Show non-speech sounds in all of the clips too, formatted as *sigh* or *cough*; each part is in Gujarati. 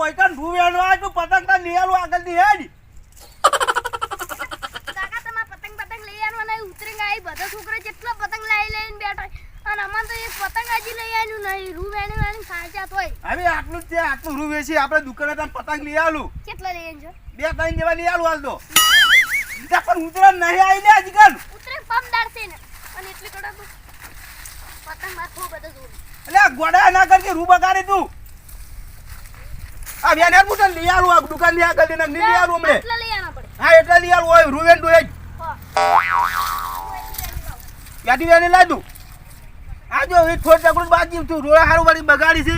હોય તું પતંગ તો લઈ આલું આગળથી હેડ કાકા તમારે પતંગ પતંગ લઈ આનો ને ઉતરીને આવી બધા છોકરા જેટલા પતંગ લઈ લઈને બેઠા અને અમાર તો એક પતંગ આજી લઈ આવ્યું નહીં રૂ વેણી વેણી ખાચા તોય. હવે આટલું જ છે આટલું રૂ વેચી આપણે દુકાને તાર પતંગ લઈ આલું. કેટલા લઈ આવ્યો બે ત્રણ જેવા લઈ આલું હાલ તો. ત્યાં પણ ઉતરા નહીં આવી ને આજકાલ. ઉતરે પમ દાડશે ને અને એટલી કડક પતંગમાં ખૂબ બધો જોર એટલે ગોડા ના કરજે રૂ બગાડે તું. આ હેડ મુટન લઈ આલું આ દુકાનની આગળ ને લઈ આલું પડે. હા એટલે લઈ આલું હોય રૂવેન હેડ હા. ત્યાંથી વેને લાય તું આ જો એ થોડ ચકડું બાજી તું રોડા હારું વાળી બગાડી છે.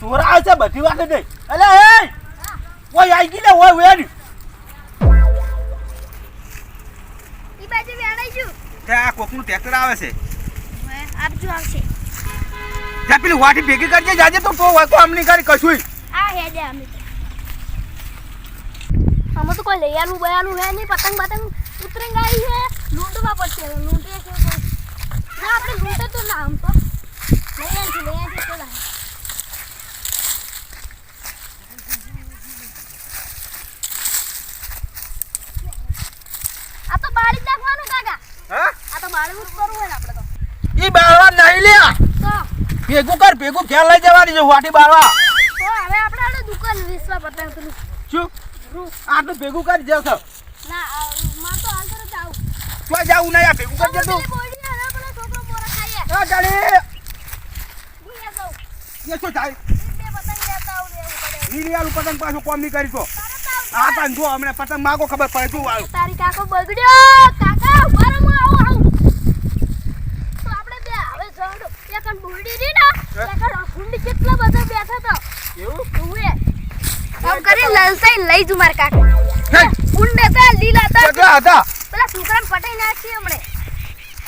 ચોરા આવે છે બધી વાત નહીં. અલે એ! ઓય આઈ ગઈ ને ઓય ગયું. ત્યાં કોકનું ટ્રેક્ટર આવે છે. આપજો આવશે. ત્યાં પેલી વાટી ભેગી કરજે જાજે તો તો હોય આમની કરી કશું આ હે દે અમે અમે તો કોઈ લઈ આલું બયાલું હે નહીં પતંગ પતંગ ઉતરંગ આવી હે લૂંટવા પડશે લૂંટે છે ના આપણે લૂંટે તો ના આમ તો. લઈ આવી લઈ આવી તો લાય. આ તો બાળી નાખવાનું કાકા. હા? આ તો બાળવું જ કરવું હોય ને આપણે તો ઈ બાળવા નહીં લ્યા તો ભેગું કર ભેગું ખ્યાલ લઈ જવાની છે વાટી બારવા. તો હવે આપણે આને દુકાન વિશ્વા પતંગ પેલું. શું? આટલું ભેગું કરી છો ના માં તો હાલ તરત આવું. તો જાવું નહીં આ ભેગું કરી તું પેલી બોડી ને હવે પેલો છોકરો બોરા ખાઈએ. આ ગાડી હું જાઉં. એ શું થાય? પતંગ પાછું કોમ નહીં કરી તો આ તને જો હમણાં પતંગ માગો ખબર પડે. તું તારી કાકો બગડ્યો કાકા ઊભા રહો હું આવું આવું તો આપણે બે હવે જડો એક અન બોડી રી ના હે? હુંડી કેટલા બધા બેઠા હતા? એવું? ઉવે આમ કરી લલસાઈ લઈ જુ માર કાકા. હે? ઉંડે તા લીલા તા કેટલા હતા? પેલા છોકરાને પટાઈ નાખી હમણે.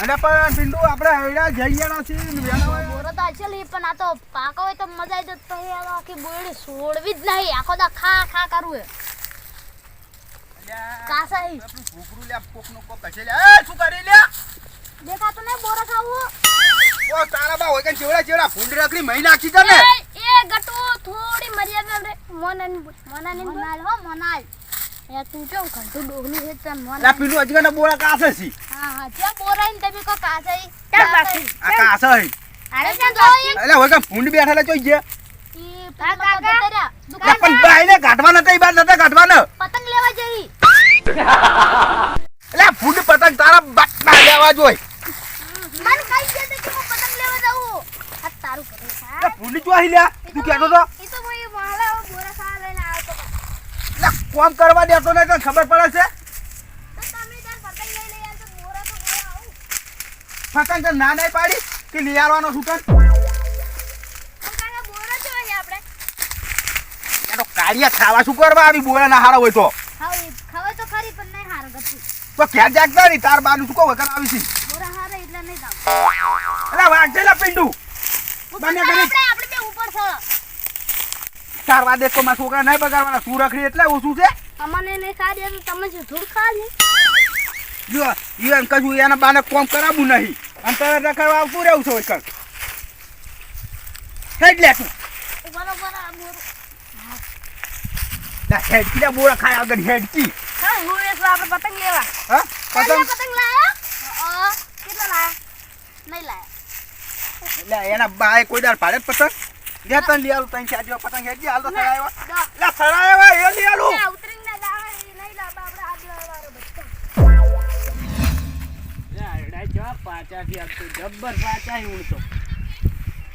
અને પણ પિંડુ આપણે હેડા જઈયાના ને બોરો તો છે લી પણ આ તો પાકો હોય તો મજા આવી જત તો આખી બોડી છોડવી જ નહીં. આખો દા ખા ખા કરું હે કાસા હી લે કોકનું કોક છે લે એ શું કરી લ્યા? દેખાતો ને બોરો ખાવું? ઓ તારા બા હોય કે ચેવડા ચેવડા ફૂંડ રખડી મહી નાખી દે ને. એ એ ગટુ થોડી મર્યાદા રે. મોનાની મોનાની મોનાલ હો મોનાલ. એ તું કેમ ઘંટુ ડોગલું છે તન લા પીલું પિંડુ હજી બોળા કાસે છે. હા હા ત્યાં બોરાઈને તમે કો કાસે કે બાકી આ કાસે અરે ત્યાં તો એક એટલે હોય કે ફૂંડ બેઠા લે જોઈ ગયા કાઢવા નતા ઈ નતા કાઢવા ને પતંગ લેવા જઈ. એટલે ફૂડ પતંગ તારા બાટના લેવા જોઈ મન કઈ દે કે હું પતંગ લેવા જાઉં આ તારું સા ભૂંડી ચોહી લ્યા તું કહેતો તો. ઈ તો મોય માલા બોરા ખા લઈને આવતો એટલે કોમ કરવા દેતો નહીં તને ખબર પડે છે. તો તમે ત્યાં પતંગ લઈ લઈ યાર તો બોરા તો બોરા આવું. પતંગ તો ના નહીં પાડી કે લઈ આવવાનો છે એનો કાળિયા ખાવા શું કરવા આવી બોલે ના હારા હોય તો? ખબર તો ખરી પણ નહીં હારો ગતિ તો ક્યાં જાગતા નહીં તાર બાનું શું કહો વગર આવી છે બોરા હારે એટલે નહીં જાવ એટલે વાંચેલા પિંડુ. બંને. કરી આપણે બે ઉપર છે. ચાર વાર દેખો મારા છોકરા નહીં બગાડવાના. તું એટલે ઓછું છે? અમને નહીં ખાધી તો તમે શું થોડું ખાલી જો ઈ એમ કશું એના બાને કોમ કરાવવું નહીં. અને તારે રખડવા આવતું રહેવું છે વૈકલ હેડ લે તું. બરોબર આ બોરું હેડ ખાય આગળ હેડ કી હા હું એ આપણે પતંગ લેવા. હા પતંગ? પતંગ લાયા? કેટલા લાયા? નહીં લાયા. એના બાએ કોઈ દાર પાડે જ પતંગ. લે તને લઈ આલું તને ચાર પતંગ હેડ જી હાલ તો સડાયો લે. લા સડાયો એ લઈ આલું. પાચાથી આપતો જબ્બર પાચા ઉડતો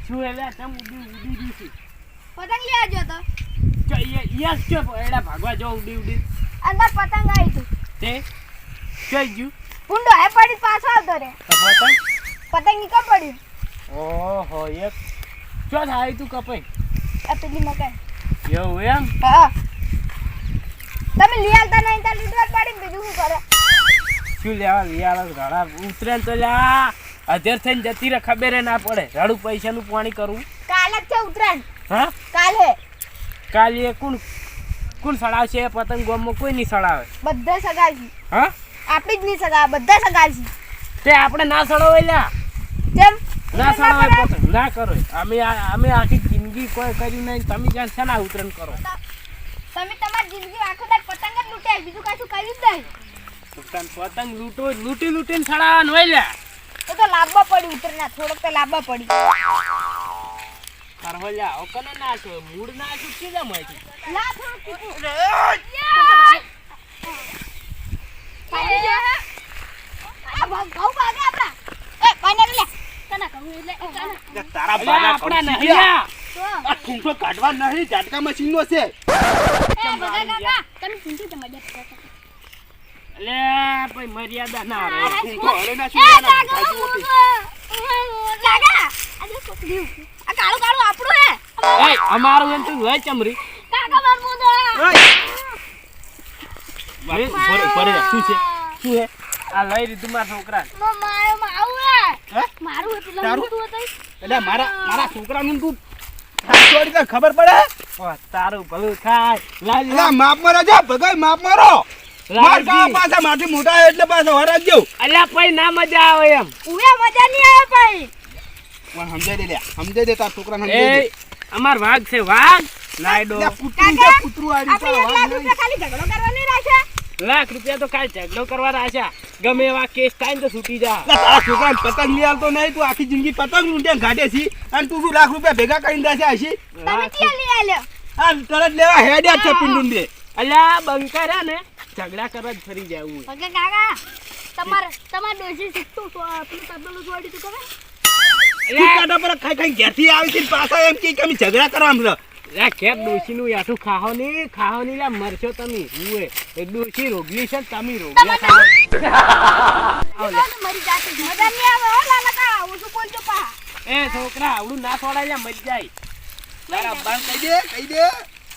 શું એટલે તમ ઉડી ઉડી દીધી પતંગ લેવા જો તો? યસ ચો એડા ભાગવા જો ઉડી ઉડી. અંદર પતંગ આવી તું? તે જઈ ગયું? ઊંડો હે પડી પાછો આવતો રે. પતંગ? પતંગ નીકળ પડ્યું ઓહો એક. ચો થાય તું કપાઈ? આ પેલી મકાઈ. એવું એમ? હા. તમે આવતા નહીં ત્યાં લૂંટવા પડી ને બીજું શું કરે? શું લેવા લિયાળો ઘણા. ઉતરે તો લ્યા. અધેર થઈને જતી રહે ખબર ના પડે. રડું પૈસાનું પાણી કરવું કાલે જ છે ઉતરાયણ હા? કાલે. કાલે કોણ કોણ સડાવશે? પતંગ ગોમમાં કોઈ નહીં સડાવે. બધા સગાવશે. હા? આપણી જ નહીં સગાવે બધા સગાવશે. તે આપણે ના સડાવે લ્યા. જેમ ના સડાવાય પતંગ ના કરો. અમે અમે આખી જિંદગી કોઈ કર્યું નહીં. તમે જ્યાં છે ને ઉતરણ કરો? તમે તમારી જિંદગી આખો દાડ પતંગ જ લૂટે બીજું કશું કર્યું જ નહીં. પતંગ પતંગ લૂટો લૂટી લૂટીને સડાવવાનું હોય લ્યા. એ તો લાંબા પડી ઉતરના. થોડોક તો લાંબા પડી કરવલ્યા લ્યા આવો કને ના છો મૂડ ના છો કે જામ હોય ના થોડું કીધું. આ ભાગ ભાગ આપણા. એ પાણી લે. તને કહું એટલે એ તારા બાના આપણા નહીં આ. ઠૂંઠો કાઢવા નહીં ઝાટકા મશીનનો છે. તમે ભાઈ મર્યાદા ના રહે. ઠૂંઠો ના શું છોકરી આ કાળું કાળું આપણું હે. અમારું એમ તો હોય ચમરી. કાકા માર. શું છે? શું છે આ લઈ લીધું મારા છોકરા મારું તારું? એટલે છોકરાનું તું ખબર પડે? તારું ભલું થાય. લાલ માપ મારો જા ભગાઈ માપ મારો. માર માથી મોટા એટલે પાછો વરાજ જેવું. અલ્યા ભાઈ ના મજા આવે એમ. ઉવે મજા નહીં આવે ભાઈ. પણ સમજાઈ દે લે સમજાઈ દે તારા છોકરાને સમજાઈ દે. અમાર વાઘ છે વાઘ. નાયડો લે, કૂતરું છે કૂતરું આ રીતે આપણે એક લાખ વાળ નહીં. રૂપિયા ખાલી ઝઘડો કરવાની રાખે લાખ રૂપિયા તો કાલ ઝઘડો કરવા રાખ્યા ગમે એવા કેસ થાય ને તો છૂટી જા. લે, તારા પતંગ લઈ તો નહીં તું આખી જિંદગી પતંગ લૂંટે ગાડે છી. અને તું શું લાખ રૂપિયા ભેગા કરીને દેશે હશી હા લાખ ક્યાં લઈ આલ્યો? આ તરત લેવા હેડ્યા છે પિંડું બે અલ્યા બંકા રહ્યા ને ઝઘડા કરવા જ ફરી જવું તમારે કાકા તમાર તમાર ડોસી શીખતું તો તબેલું છોડી તું ખબર પર ખાઈ ખાઈ ઘેરથી આવી છે ને પાછા એમ કે અમે ઝઘડા કરવા છે લા ઘેર ડોશી નું યાઠું ખાહો ની ખાહો ની લા મરશો તમે ઉએ એ ડોશી રોગલી છે તમે રોગલા ખાઓ મરી જાશે મજા નહીં આવે ઓ લાલા કા હું શું બોલજો પા એ છોકરા આવડું ના છોડાય લા મરી જાય. તારા બાન કહી દે કહી દે?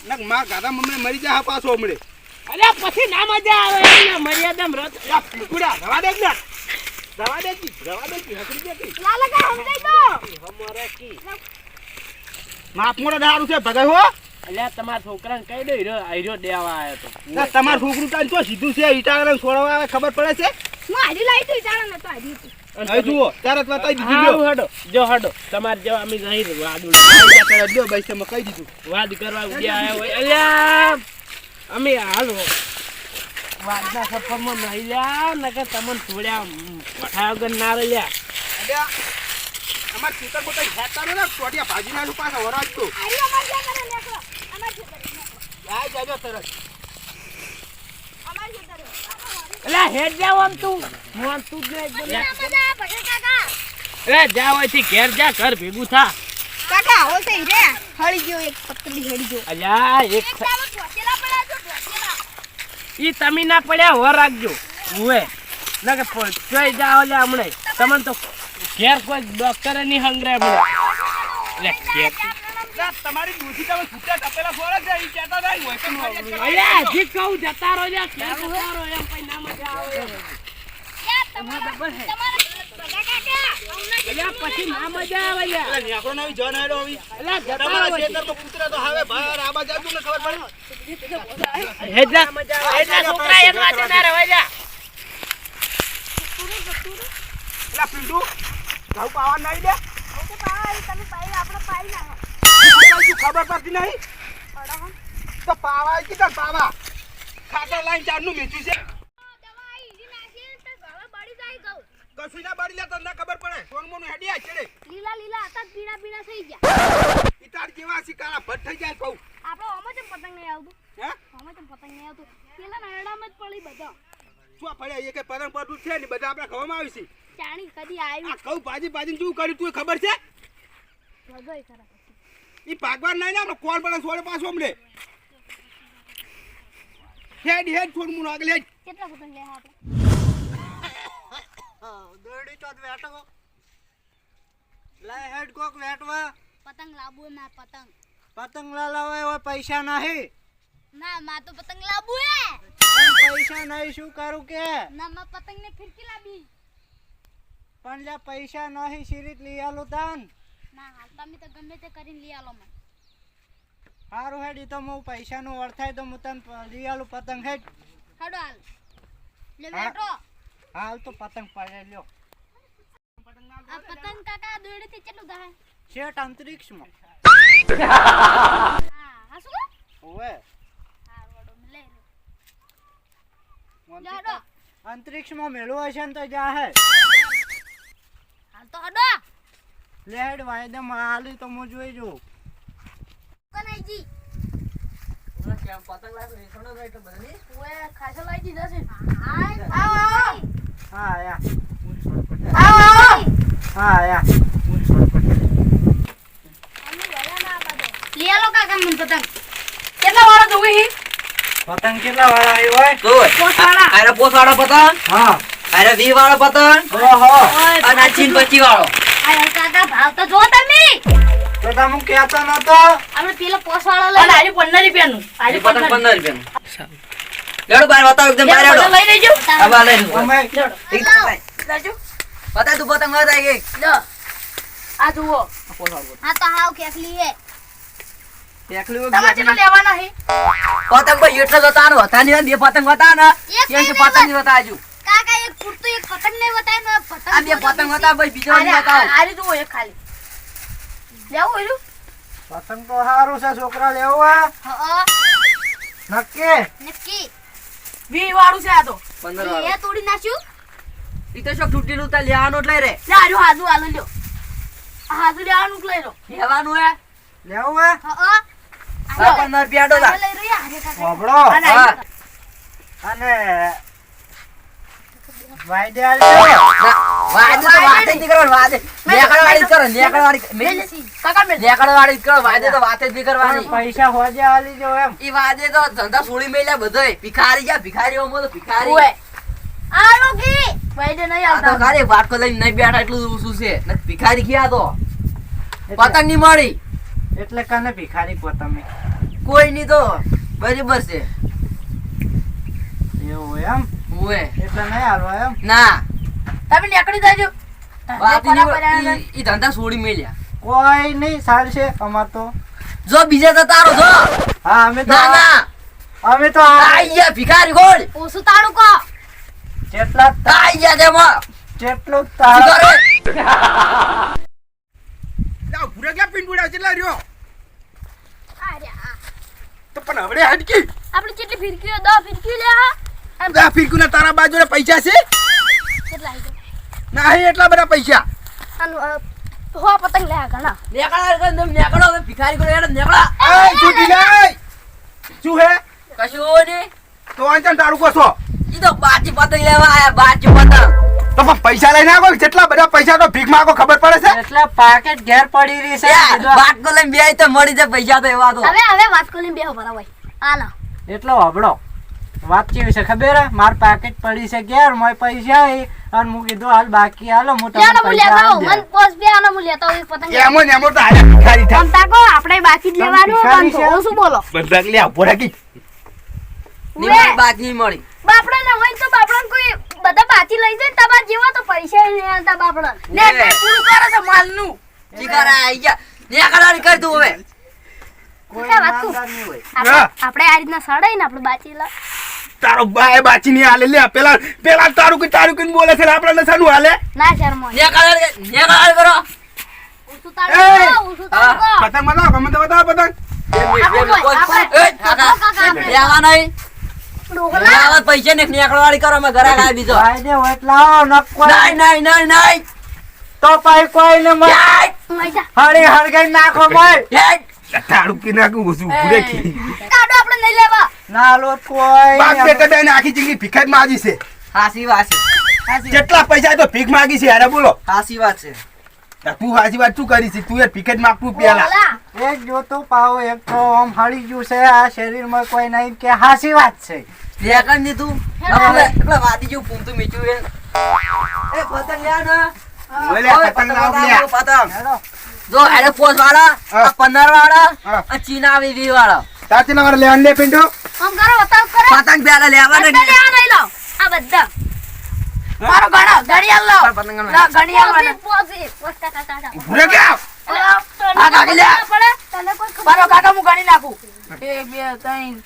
નકમાં ગાધા મમ્મી મરી જાય પાછો હમણે. અરે પછી ના મજા આવે અહીંયા મર્યાદમ રત. યા ફૂકુડા રવા દે ને. રવા દે રવા દે હકડી દે લાલા કા હમ દે તો? હમરે કી. માપ મોડા દારૂ છે ભગાઈ હો. અલ્યા તમારા છોકરાને કહી દો હીરો આયરો દેવા આવ્યો તો. ના, તમારું છોકરું તાન તો સીધું છે ઈટાળાને છોડવા આવે ખબર પડે છે? હું હાડી લાવી તું જાણે નતો હાડી હતી જુઓ ત્યારે બતાવી દીધું હારું હડો જો હડો તમારે જેવા અમે નહીં વાદું જા તારા લ્યો, તમે કહી દીધું. વાદ કરવા ઉડ્યા આવ્યા હોય. અલ્યા અમે હાલ. વાદના સફરમાં નહીં લ્યા નકર તમને છોડ્યા પઠા વગર ના રહ્યા. અલ્યા, અમાર ખેતર બોતર ને ટોટિયા ભાજી વરાજ તો. આ જાજો તરત. હેડ જાવ આમ તું. તું જ જા ઘેર જા ઘર ભેગું થા. કાકા આવો છે રે હળી ગયો એક પતલી હળી ગયો. અલ્યા એક ઈ તમે ના પડ્યા હો રાખજો. હું નકર પ- ચોય જાઓ લ્યા હમણે. તમને તો ઘેર કોઈ ડોક્ટરે નહીં હંગરે મને લે. ઘેર. તમારી ડોશી તમે છૂટા તપેલા છોડે છે ઈ કહેતા નહીં હોય તો અલ્યા હજી કહું જતા રહો લ્યા ઘેર જતા રહો એમ પછી ના મજા આવે. તમારા તમારા ભગા કાકા અમને અલ્યા પછી ના મજા આવે લ્યા એટલે નેકળો જન આયડો આવી. અલ્યા તમારા રહો ખેતરમાં કૂતરા તો હાવે બહાર આબા જાજુ ને ખબર પડે. હેડલા હેડલા છોકરા એમ વાતે ના રહેવાય લ્યા લા, પિન્ટુ, ઘઉં પાવા નહીં પાઈ તમે પાઈ આપણે પાઈ ના ખબર પડતી નહીં. તો પાવા કે તો પાવા. ખાતર લાઈન ચારનું મેચ્યું છે. બાડી તો કશું ના બાળી લે તને ખબર પડે. સોનમોનું હેડી આ ચડે લીલા લીલા હતા પીળા પીળા થઈ ગયા. ઇતાર જેવા કાળા ભટ થઈ જાય કહું. આપણે અમે તો પતંગ નહીં આવતું? હે? અમે તો પતંગ નહીં આવતું? પેલા નરડામાં જ પડી બધા. શું પડ્યા? એ કે પતંગ પડતું છે ને બધા આપણે ખવામાં આવી છે. ચાણી કદી આ કઉ પાજી પાજી શું કર્યું? તું ખબર છે? ભગોય ખરા ઈ ભાગવાન નહીં ને આપણે? કોણ પડે છોડે પાછો અમને? હેડ હેડ છોડ મું આગળ હેડ. કેટલા પતંગ લે આપણે? દોડી તો વેટવો લે હેડ કોક વેટવા. પતંગ લાબુ ના પતંગ. પતંગ લાલાવા એવા પૈસા નહીં. ના મા તો પતંગ લાબુ હે. પૈસા નહીં શું કરું કે? ના મા પતંગ ને ફિરકી લાવી પણ લે પૈસા નહીં સિરીત લઈ આલું તાન. ના હાલ તમે તો ગમે તે કરીને લઈ આલો મને. સારું હેડ તો હું પૈસાનું વળથાય તો હું તને લઈ આલું પતંગ હેડ. હડો હાલ. લે બેટો હાલ તો પતંગ પડે લ્યો. આ પતંગ કાકા દોરડીથી કેટલું થાય શેઠ અંતરિક્ષમાં હા હાસુ? ઓવે હા વડો લઈ લો મોનથી જાડો મેળવું હશે ને તો જા હે. હાલ તો હડો લેડ વાયદે માલી તો હું જોઈ જો કનાઈજી પતંગ લાગે વેચવાનો થાય તો બધાની ઓએ ખાસો લઈ દીધો છે. આવો આવો. હા યા આવો આવો. હા આલો કાકા મને પતંગ. કેટલા વાળા જોવે હી? પતંગ કેટલા વાળા આવી હોય? પોસ વાળો પતંગ? હા. અરે વી વાળો પતંગ? ઓહો. અને આ ચીન પચી વાળો અરે કાકા ભાવ તો જો તમે. તો તમે કહેતો નતો? આપણે પેલો પોસવાળો લઈ આજે 15 રૂપિયાનું. આજે 15 રૂપિયા નું લેડો બાર બતાવ એકદમ બાર લેડો લઈ લેજો. આ બાર લઈ લેજો. લેજો. બતા તું પતંગ બતાય કે? લો. આ જુઓ. હા તો હાવ કેકલી હે. પતંગ ભાઈ એટલો જ હતા ને હતા નહીં બે પતંગ હતા ને. એક પતંગ હતા હજુ. કાકા એક પૂરતું એક પતંગ નહીં બતાય ને પતંગ આ બે પતંગ હતા ભાઈ બીજો નહીં બતાવો આરી જુઓ એક ખાલી. લેવું એનું પતંગ તો સારું છે છોકરા લેવું હા નક્કી? નક્કી. વી વાળું છે આ તો. પંદર વાળો. એ તોડી નાખ્યું? ઈ તો શોખ તૂટેલું તા લેવાનો જ લઈ રે. લે આજો હાજુ આલો લ્યો. હાજુ લેવાનું લઈ લો. લેવાનું હે. લેવું હે હા. આ પંદર રૂપિયા આટો લઈ રહ્યા હારે કાકા અને હા વાયદે તો વાતે જ કરવાની, વાદે. નેકળવાળી જ કરો, નેકળવાળી. મેં- કાકા મેં નેકળવાળી જ કરો, વાદે તો વાતે જ કરવાની. પૈસા હોજે આલી જો એમ ઈ વાદે તો ધંધા છોડી મેલ્યા બધાય. ભિખારી ગયા, ભિખારીઓમાં તો ભિખારી. આલો કી ભાઈ નહીં આવતા ખાલી વાટકો લઈને નહીં બેઠા એટલું ઓછું છે. ભિખારી ગયા તો. પતંગની મળી. એટલે કને ભિખારી પતંગ તમે કોઈ નહીં તો બરાબર છે એવું એમ ઉવે. એટલે નહીં હાલવા એમ. ના. તમે નીકળી જાજો. ઈ ધંધા છોડી મેલ્યા. કોઈ નહીં ચાલશે અમાર તો. જો બીજા તો તારો જો. હા અમે તો ના ના. અમે તો આ ભિખારી ગોળ ઓસુ તાળું કો જેટલા આઈ ગયા તેમાં જેટલું કરે? લા, ભૂરા ક્યાં પીંડુડા કેટલા રહ્યો અરે આ. તો પણ હવે હટકી આપણે કેટલી ફિરકીઓ દો ફિરકી લે હા. આ ફિરકુના તારા બાજુ પૈસા છે? કેટલા નહીં એટલા બધા પૈસા. હો પતંગ લે ઘણા. નેકળો એટલે હવે ભિખારી ગોળ હેડો નેકળો. એ છૂટી લે શું હે? કશું તો અંચન તારું કો છો ઈ તો બાજી પતંગ લેવા આયા બાજી પતંગ. તો પણ પૈસા લઈને આવો જેટલા બધા પૈસા તો ભીખ માંગો ખબર પડે છે. એટલે પાકેટ ઘેર પડી રહી છે. બાટકો લઈને બેહી તો મળી જાય પૈસા તો એવા તો. હવે હવે બેહો બરાબર આલો એટલો હબળો. વાત કેવી છે ખબર માર પાકેટ પડી છે ઘેર મોય પૈસા હે અને હું કીધું હાલ બાકી હાલો હું તમને પૈસા. મન પોસ બે આનો હું લેતા પતંગ એમો ને એમો તો આયા ભિખારી થા. તમ તાકો આપણે બાકી જ લેવાનું પણ છે? થોડું શું બોલો? બંધાક લે ઊભો રાખી. ની મળી, બાકી મળી. બાપડા ના હોય તો બાપડા કોઈ બધા બાકી લઈ જાય ને તમારા જેવા તો પૈસા નહીં આવતા બાપડા. ને તે પૂરું કરે છે માલનું. ચીકાર આઈ ગયા. નેકળવાની કર તું હવે. કોઈ વાત નહીં હોય. આપણે આપણે આ રીતના સડાઈ ને આપણે બાકી લા. તારો બાય બાચી ની હાલે. લે પેલા પેલા તારું કે તારું કે બોલે છે ને આપણે નસાનું હાલે. ના શર્મો. કરો. ઉસુ તાળું ઉસુ તાળું પતંગ બતાવો ગમે તો બતાવો પતંગ. કોઈ- પૈસા ને નેકળવાળી કરો અમે ઘરે બીજો નહીં નહીં નહીં તો પાઈ લઈ જા. હળી હળગાઈ નાખો મોય. હેડ. તારું કે નાખું? ઓછું રાખી કાઢો આપણે નહીં લેવા. ના લો કોઈ બાપ બે કદાચ આખી જિંદગી ભીખ જ માગી છે. હાસી વાત છે. જેટલા પૈસા તો ભીખ માગી છે અરે બોલો. હાસી વાત છે. તું હાજી વાત શું કરી છે? તું એ ટિકિટ માગતું પેલા. એક જોતો પાવો એક તો આમ હળી ગયું છે આ શરીરમાં કોઈ નહીં કે હાસી વાત છે. ની તું એટલે વાદી જેવું પૂમતું મીઠું એ એ પતંગ લ્યા ને. પતંગ લાવ પતંગ. જો એડે પોસ વાળા આ પંદર વાળા આ ચીના આવી વી વાળા. તારથી ના લેવાનું લે પિંટુ આમ કરો બતાવ કરો. પતંગ પેલા લેવા ને લેવા નઈ લો. આ બધા. મારો ગણો ઘડિયાળ લો. પતંગ લા ઘડિયાળ મને પોસી, પોસી, કાકા, કાકા. ભૂલે ગયા આ કાકી લે. પડે? તને કોઈ ખબર મારો કાકા હું ગણી નાખું. એક બે ત્રણ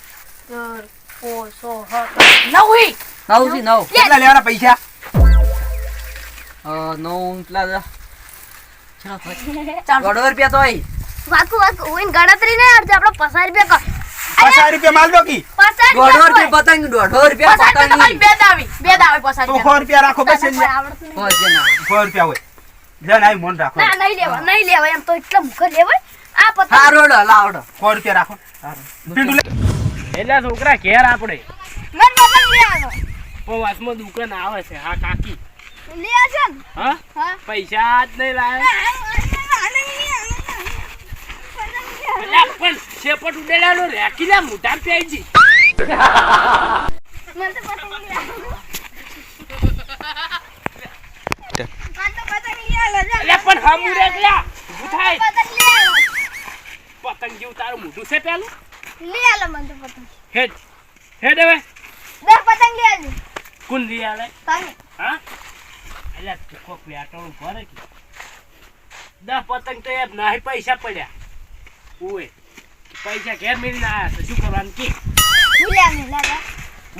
ચાર પાંચ છ સાત આઠ, નવ ઈ. નવ. થી નવ કેટલા લેવાના પૈસા? અ નવ પેલા *laughs* દોઢ રૂપિયા તો આઈ વાકુ વાકુ ઓઈન ગણતરી નહીં આવતી આપણે પચાસ રૂપિયા કર પચાસ રૂપિયા માલ દો કી? દોઢ રૂપિયા રૂપિયા પતંગ દોઢ રૂપિયા પતંગ. બે દાવી બે દાવી પચાસ તું સો રૂપિયા રાખો બસ તને કોઈ આવડતું નહીં. હોય છે ના. સો રૂપિયા હોય. જન ના મન રાખો. ના નહીં લેવા નહીં લેવા. એમ તો એટલા મુખ લેવાય. આ પતંગ હારો લો લાવડો સો રૂપિયા રાખો. પિંડુ લે. એટલે છોકરા ઘેર આપણે મન પતંગ લેવાનો ઓ વાસમાં દુકાન આવે છે. હા કાકી. ને પૈસા જ નહીં અલ્યા પણ શેપટ ઉડેલાનો રેકી લે મોટા પેજી મને તો પતંગ લે આવો. મને તો પતંગ લે આવો, જા. અલ્યા પણ હમુ રેકલા થાય પતંગ લે જેવું તારું મોઢું છે પેલું લે આલો મને પતંગ હેડ હેડ હવે દસ પતંગ લે આવજો કોણ આવે તમે હા અલ્યા ચોખ્ખો કોક વ્યાટણું ભરે કે? દસ પતંગ તો યાર નાહી પૈસા પડ્યા. ઓય પૈસા ઘેર મેળીને આયા તો શું કરવાનું કે? ઉડ્યા નહીં લાગા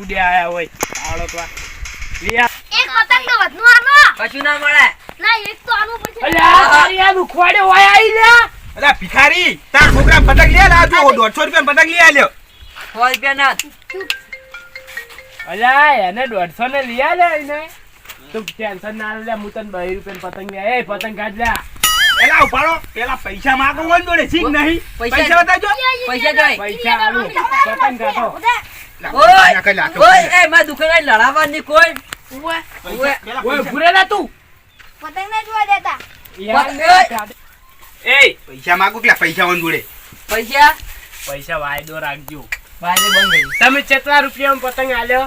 ઉડ્યા આવ્યા આયા હોય આળોકવા આ. એક પતંગ તો વધનું આનો. કશું ના મળે. ના એક તો આનું પડશે અલ્યા આ તારી આ દુખવાડે હોય આઈ લ્યા અલા ભિખારી તાર છોકરા પતંગ લે લાવજો દોઢસો રૂપિયા પતંગ લઈ આલ્યો. સો રૂપિયા ના અલ્યા એને દોઢસો ને લઈ આલે એને. તું ટેન્શન ના લે હું તને બે રૂપિયા પતંગ લે એ પતંગ કાઢ પેલા ઉપાડો. પેલા પૈસા માંગો હોય જોડે શીખ નહીં. પૈસા- પૈસા બતાવજો. પૈસા જાય. પૈસા આલુ. પતંગ ઓય! પૈસા કઈ લાગતો ઓય એ મારા દુકાન લડાવવાની કોઈ પૈસા- ઓય પૈસા- તું. પતંગ ના જોવા દેતા. યાર ને ઓય! કાઢ. એ પૈસા માંગો પેલા પૈસા હોય જોડે. પૈસા? પૈસા વાયદો રાખજો. ભાઈને બંધ તમે કેટલા રૂપિયામાં પતંગ આલ્યો?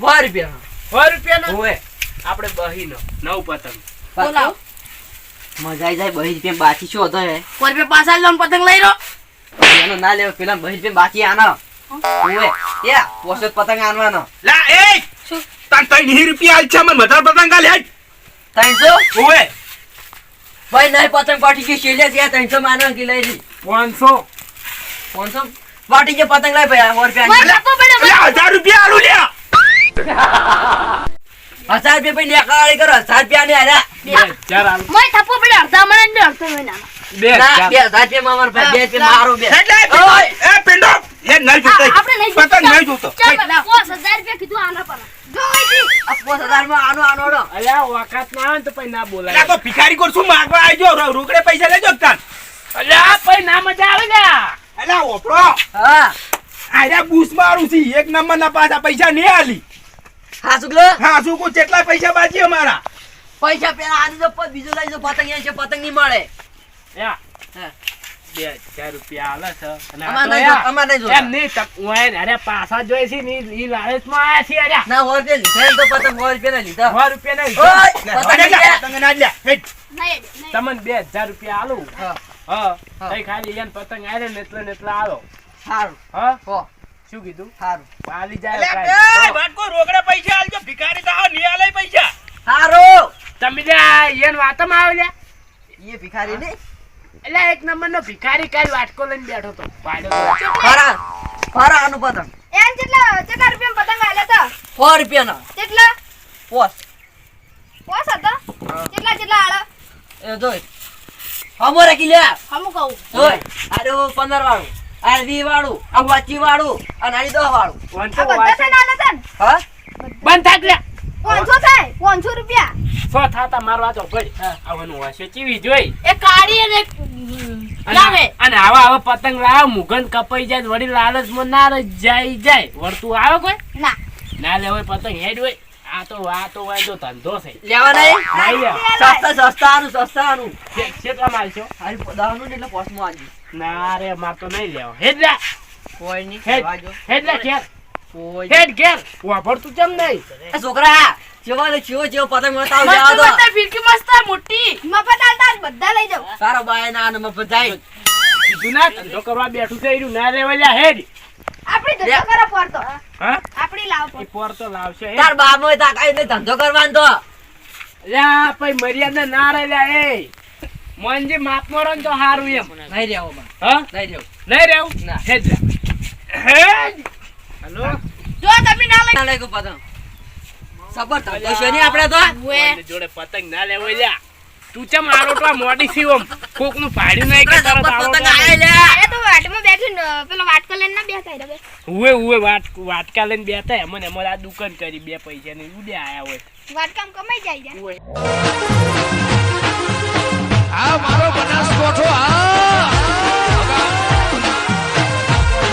સો રૂપિયા સો રૂપિયાનો? ઓય આપણે બહીનો નવ પતંગ બોલાવ. મજા આવી જાય બહી રૂપિયા બાકી શું હતો હે કોઈ રૂપિયા પાછા લોન પતંગ લઈ રો એનો ના લેવો પેલા બહી રૂપિયા બાકી આનો. ઓય યા પોસત પતંગ આનવાનો લા એ! તાર ત્રણ રૂપિયા આલ છે મને વધારે પતંગ આલ હેડ. ત્રણસો? ઓએ ભાઈ નહીં પતંગ પાટી કે શેલે ત્યાં ત્રણસો માનો કે લઈ લી. પાંચસો. પાંચસો? પાટી કે પતંગ લઈ ભાઈ સો રૂપિયા હજાર રૂપિયા આલુ લ્યા. *laughs* હજાર રૂપિયા પછી નેકાળી કરો હજાર રૂપિયા ને હજાર મને થપ્પો પડે અડધા મને ને અડધો મહિના આનો. બે હજાર રૂપિયા મારો ભાઈ બે રૂપિયા મારો બે. એ પિંડો એ નહીં જોતો. આપણે નહીં પતંગ નહીં જોતો. પાંચ હજાર રૂપિયા કીધું આના પર. અલ્યા ના ને ના રોકડે પૈસા લેજો અલ્યા ના મજા આવે લ્યા અલા ઓપડો હા. આર્યા બૂસ મારું છે. એક નંબર ના પાછા પૈસા નહીં આલી. હા શુક્લ હા શું કેટલા પૈસા બાકી અમારા પૈસા પેલા આની તો બીજો લઈ જો પતંગ અહીંયા છે પતંગ નહીં મળે. બે હજાર રૂપિયા આલે છે. અને આ તો નહીં યા, જો- અમાર એમ નહીં તક- ઓય અરે પાછા જોઈ છે ને ઈ- ઈ લાલચમાં આયા છે અરે. ના હોર રૂપિયા લીધા તો પતંગ હોર પે ના લીધા. સો રૂપિયા નહીં ઓય! પતંગ ના, પતંગ ના લ્યા. હેટ. તમને બે હજાર રૂપિયા આલું. હા, હા. હા. તઈ ખાલી એને પતંગ આલે ને એટલે ને એટલે આલો. સારું. હા? હો. શું કીધું? સારું આલી જાય અલા, કાંઈ. એ, વાટકો રોકડે પૈસા આલજો ભિખારી તો નહીં આલે પૈસા. સારું તમે લ્યા એને વાતમાં આવે એ ભિખારી ને? એટલે એક નંબર નો ભિખારી કાલ વાટકો લઈને બેઠો તો. ફરા ફરા આનું પતંગ. એમ કેટલા કેટલા રૂપિયા પતંગ આલ્યા તા? સો રૂપિયા ના કેટલા પોસ. પોસ હતા? કેટલા કેટલા આળા એ જોઈ. હમો રાખી લે હમું કહું. જોઈ. અરે પંદર વાળું. આ વી વાળું આ વાચી વાળું અને આ દસ વાળું આ બધા છે નાના તન ને? હા? બંધ થાક લે. પાંચસો થાય પાંચસો રૂપિયા. સો થાતા મારવા તો ભાઈ. આવવાનું હશે ચીવી જોઈ. એ કાળી અને લાવે. અને આવા આવા પતંગ લાવ મુગન કપાઈ જાય વળી લાલચમાં ના રે જાય જાય. વળતું આવે કોઈ? ના. ના લે હોય પતંગ હેડ હોય. આ તો આ તો વાયદો ધંધો છે. લેવા નહીં સસ્તા સસ્તા આનું સસ્તા આનું કે- કેટલા માલશો હારી દહનું ને એટલે પોસમાં આવી ના રે માર તો નહીં લેવો. હેડ લે. કોઈ નહીં હેડ. લેવા જો. હેડ લે ઘેર. કોઈ હેડ ઘેર. વાપરતું ચમ નહીં? છોકરા જેવા ને જેવો જેવો પતંગ મળતા હોય તો દો. ફિરકી મસ્ત મોટી. મફત આલતા બધા લઈ જાવ સારો બાય ના ને મફત જાય. જુના ધંધો કરવા બેઠું થઈ રહ્યું ના લેવા હેડ. આપણી ધંધો કરો પડતો હા? આપણી લાવ પર પર તો લાવશે. તાર બાબો હોય તાકાઈ ને ધંધો કરવાનો તો. લ્યા મર્યા મર્યાદા ના રે લ્યા એ. મોનજી માપ મારો તો હારું એમ. નહીં રહેવો હા? નહીં રહેવું. નહીં રહેવું? ના. હેજ લે. હલો? જો તમે ના લઈ ના લઈ પતંગ. સબર તો છે નહીં આપણે તો. જોડે પતંગ ના લેવો લ્યા. તું ચમ આરો તો મોડી સી ઓમ કોકનું ભાડ્યું નઈ કે તરત આરો પતંગ તો આયા લ્યા અરે તો વાટમાં બેઠી ને પેલો વાટકા લઈને ના બેસાય રે બે ઉવે ઉવે વાટ વાટકા લઈને બેઠા એમને અમારે આ દુકાન કરી બે પૈસા ને ઉડે આયા હોય. વાટકામ કમાઈ જાય. ઉવે આ મારો બનાસકોઠો આ